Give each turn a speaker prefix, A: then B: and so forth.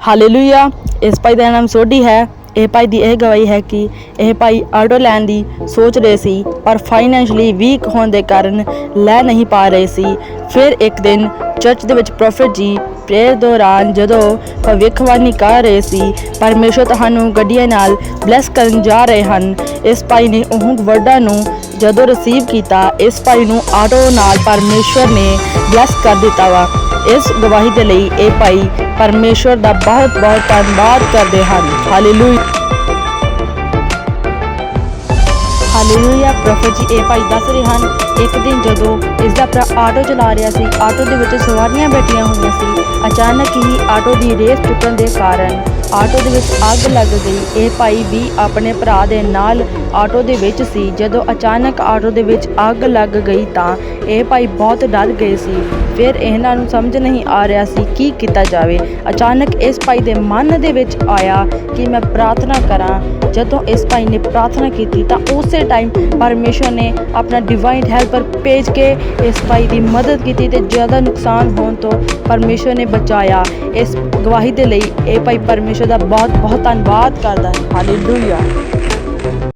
A: Hallelujah ਇਸ ਭਾਈ ਦਾ ਨਾਮ ਸੋਢੀ ਹੈ। ਇਹ ਭਾਈ ਦੀ ਇਹ ਗਵਾਹੀ ਹੈ ਕਿ ਇਹ ਭਾਈ ਆਟੋ ਲੈਣ ਦੀ ਸੋਚ ਰਹੇ ਸੀ, ਪਰ ਫਾਈਨੈਂਸ਼ਲੀ ਵੀਕ ਹੋਣ ਦੇ ਕਾਰਨ ਲੈ ਨਹੀਂ ਪਾ ਰਹੇ ਸੀ। ਫਿਰ ਇੱਕ ਦਿਨ ਚਰਚ ਦੇ ਵਿੱਚ ਪ੍ਰੋਫੈਟ ਜੀ ਪ੍ਰੇਅਰ ਦੌਰਾਨ ਜਦੋਂ ਭਵਿੱਖਬਾਣੀ ਕਰ ਰਹੇ ਸੀ, ਪਰਮੇਸ਼ਰ ਤੁਹਾਨੂੰ ਗੱਡੀਆਂ ਨਾਲ ਬਲੈਸ ਕਰਨ ਜਾ ਰਹੇ ਹਨ। ਇਸ ਭਾਈ ਨੇ ਉਹ ਵਰਡਾਂ ਨੂੰ ਜਦੋਂ ਰਿਸੀਵ ਕੀਤਾ, ਇਸ ਭਾਈ ਨੂੰ ਆਟੋ ਨਾਲ ਪਰਮੇਸ਼ਰ ਨੇ ਬਲੈਸ ਕਰ ਦਿੱਤਾ ਵਾ। ਇਸ ਗਵਾਹੀ ਦੇ ਲਈ ਇਹ ਭਾਈ ਪਰਮੇਸ਼ਰ ਦਾ ਬਹੁਤ ਬਹੁਤ ਧੰਨਵਾਦ ਕਰਦੇ ਹਨ। ਹਾਲੇਲੂਇਆ ਹਾਲੇਲੂਇਆ ਪ੍ਰੋਫੈਟ ਜੀ, ਇਹ ਭਾਈ ਦੱਸ ਰਹੇ ਹਨ, ਇੱਕ ਦਿਨ ਜਦੋਂ ਇਸ ਦਾ ਭਰਾ ਆਟੋ ਚਲਾ ਰਿਹਾ ਸੀ, ਆਟੋ ਦੇ ਵਿੱਚ ਸਵਾਰੀਆਂ ਬੈਠੀਆਂ ਹੋਈਆਂ ਸੀ, ਅਚਾਨਕ ਹੀ ਆਟੋ ਦੀ ਰੇਸ ਟੁੱਟਣ ਦੇ ਕਾਰਨ ਆਟੋ ਦੇ ਵਿੱਚ ਅੱਗ ਲੱਗ ਗਈ। ਇਹ ਭਾਈ ਵੀ ਆਪਣੇ ਭਰਾ ਦੇ ਨਾਲ ਆਟੋ ਦੇ ਵਿੱਚ ਸੀ। ਜਦੋਂ ਅਚਾਨਕ ਆਟੋ ਦੇ ਵਿੱਚ ਅੱਗ ਲੱਗ ਗਈ ਤਾਂ ਇਹ ਭਾਈ ਬਹੁਤ ਡਰ ਗਏ ਸੀ। ਫਿਰ ਇਹਨਾਂ ਨੂੰ ਸਮਝ ਨਹੀਂ ਆ ਰਿਹਾ ਸੀ ਕੀ ਕੀਤਾ ਜਾਵੇ। ਅਚਾਨਕ ਇਸ ਭਾਈ ਦੇ ਮਨ ਦੇ ਵਿੱਚ ਆਇਆ ਕਿ ਮੈਂ ਪ੍ਰਾਰਥਨਾ ਕਰਾਂ। ਜਦੋਂ ਇਸ ਭਾਈ ਨੇ ਪ੍ਰਾਰਥਨਾ ਕੀਤੀ ਤਾਂ ਉਸੇ ਟਾਈਮ ਪਰਮੇਸ਼ਰ ਨੇ ਆਪਣਾ ਡਿਵਾਈਨ ਹੈਲਪਰ ਭੇਜ ਕੇ ਇਸ ਭਾਈ ਦੀ ਮਦਦ ਕੀਤੀ ਤੇ ਜ਼ਿਆਦਾ ਨੁਕਸਾਨ ਹੋਣ ਤੋਂ ਪਰਮੇਸ਼ਰ ਨੇ ਬਚਾਇਆ। ਇਸ ਗਵਾਹੀ ਦੇ ਲਈ ਇਹ ਭਾਈ ਪਰਮੇਸ਼ਰ ਦਾ ਬਹੁਤ ਬਹੁਤ ਧੰਨਵਾਦ ਕਰਦਾ ਹੈ। ਹਾਲੇਲੂਇਆ।